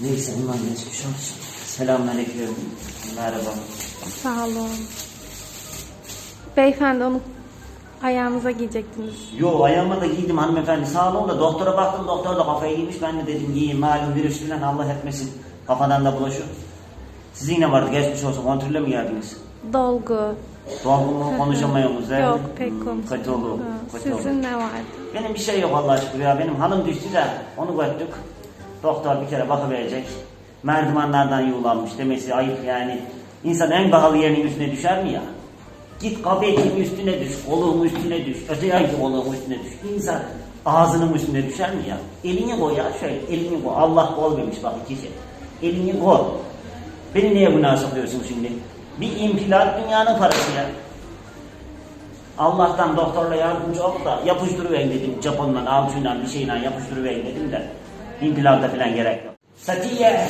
Neyse bundan geçmiş olsun. Selamünaleyküm. Merhaba. Sağ olun. Beyefendi onu ayağınıza giyecektiniz. Yo ayağıma da giydim hanımefendi sağ olun da doktora baktım doktor da kafayı giymiş ben de dedim giyeyim malum virüs filan Allah etmesin kafadan da bulaşır. Sizin ne vardı geçmiş olsun kontrolle mi geldiniz? Dolgu. Dolgun mu konuşamıyorsunuz? Yok pek konuşmadım. Kötü oldu. Sizin ne vardı? Benim bir şey yok Allah'a şükür ya benim hanım düştü de onu gördük. Doktor bir kere bakıverecek. Merdivenlerden yuğlanmış demesi ayıp yani. İnsan en pahalı yerinin üstüne düşer mi ya? Git kabetin üstüne düş, koluğun üstüne düş, öte yanki koluğun üstüne düş. İnsan ağzının üstüne düşer mi ya? Elini koy ya şöyle, elini koy. Allah kol vermiş bak iki şey. Elini koy. Beni niye günah sokuyorsun şimdi? Bir implant dünyanın parası ya. Allah'tan doktorla yardımcı ol da yapıştırıverin dedim. Japonla, avcuyla bir şeyle yapıştırıverin dedim de. İnkılapta falan gerek yok. Satiye